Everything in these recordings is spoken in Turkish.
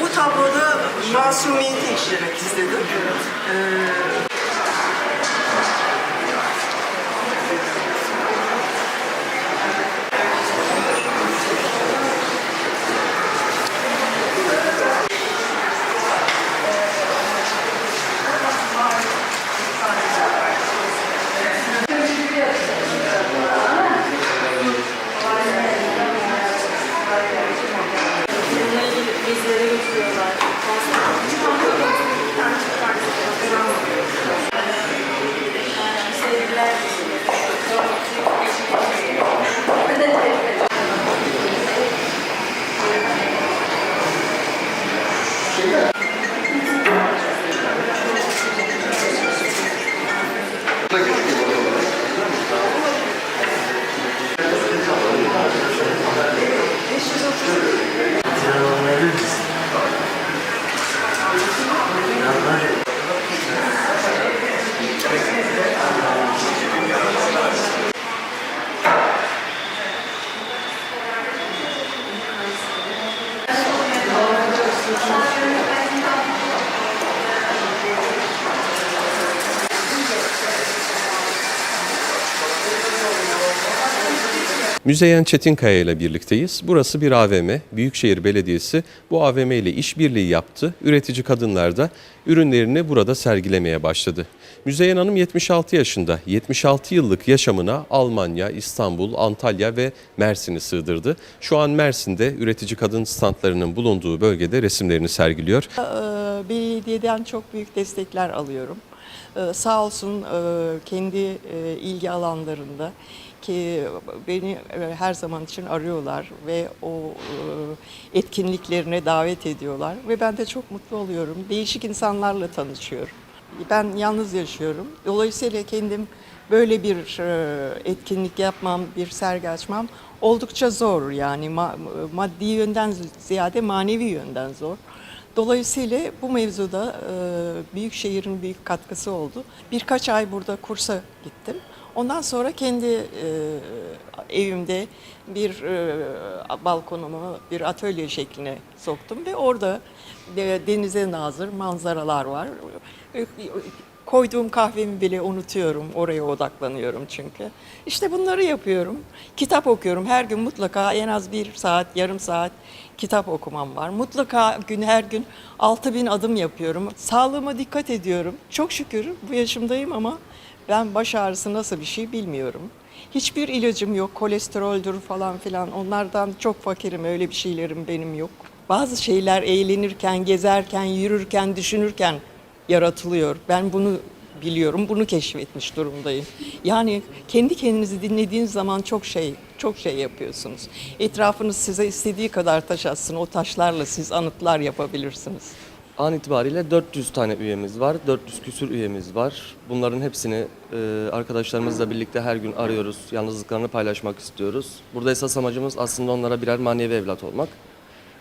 Bu tabloda masumiyeti işlemek istedim. Ee, Amen. Müzeyyen Çetinkaya ile birlikteyiz. Burası bir AVM. Büyükşehir Belediyesi bu AVM ile işbirliği yaptı. Üretici kadınlar da ürünlerini burada sergilemeye başladı. Müzeyyen Hanım 76 yaşında. 76 yıllık yaşamına Almanya, İstanbul, Antalya ve Mersin'i sığdırdı. Şu an Mersin'de üretici kadın standlarının bulunduğu bölgede resimlerini sergiliyor. Ee, Belediyeden çok büyük destekler alıyorum. Ee, Sağ olsun e, kendi e, ilgi alanlarında ki beni e, her zaman için arıyorlar ve o etkinliklerine davet ediyorlar ve ben de çok mutlu oluyorum. Değişik insanlarla tanışıyorum. Ben yalnız yaşıyorum. Dolayısıyla kendim böyle bir etkinlik yapmam, bir sergi açmam oldukça zor yani Ma- maddi yönden ziyade manevi yönden zor. Dolayısıyla bu mevzuda e, büyük şehrin büyük katkısı oldu. Birkaç ay burada kursa gittim. Ondan sonra kendi e, evimde bir e, balkonumu bir atölye şekline soktum ve orada de, denize nazır manzaralar var. Koyduğum kahvemi bile unutuyorum. Oraya odaklanıyorum çünkü. İşte bunları yapıyorum. Kitap okuyorum. Her gün mutlaka en az bir saat, yarım saat kitap okumam var. Mutlaka gün her gün 6000 adım yapıyorum. Sağlığıma dikkat ediyorum. Çok şükür bu yaşımdayım ama ben baş ağrısı nasıl bir şey bilmiyorum. Hiçbir ilacım yok. Kolesteroldür falan filan. Onlardan çok fakirim. Öyle bir şeylerim benim yok. Bazı şeyler eğlenirken, gezerken, yürürken, düşünürken yaratılıyor. Ben bunu biliyorum, bunu keşfetmiş durumdayım. Yani kendi kendinizi dinlediğiniz zaman çok şey, çok şey yapıyorsunuz. Etrafınız size istediği kadar taş atsın, o taşlarla siz anıtlar yapabilirsiniz. An itibariyle 400 tane üyemiz var. 400 küsür üyemiz var. Bunların hepsini e, arkadaşlarımızla birlikte her gün arıyoruz. Yalnızlıklarını paylaşmak istiyoruz. Burada esas amacımız aslında onlara birer manevi evlat olmak.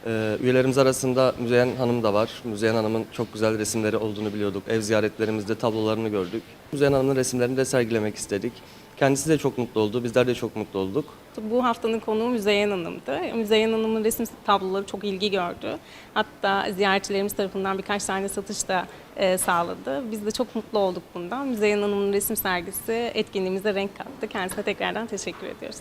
E, üyelerimiz arasında Müzeyyen Hanım da var. Müzeyyen Hanım'ın çok güzel resimleri olduğunu biliyorduk. Ev ziyaretlerimizde tablolarını gördük. Müzeyyen Hanım'ın resimlerini de sergilemek istedik. Kendisi de çok mutlu oldu. Bizler de çok mutlu olduk. Bu haftanın konuğu Müzeyyen Hanım'dı. Müzeyyen Hanım'ın resim tabloları çok ilgi gördü. Hatta ziyaretçilerimiz tarafından birkaç tane satış da e, sağladı. Biz de çok mutlu olduk bundan. Müzeyyen Hanım'ın resim sergisi etkinliğimize renk kattı. Kendisine tekrardan teşekkür ediyoruz.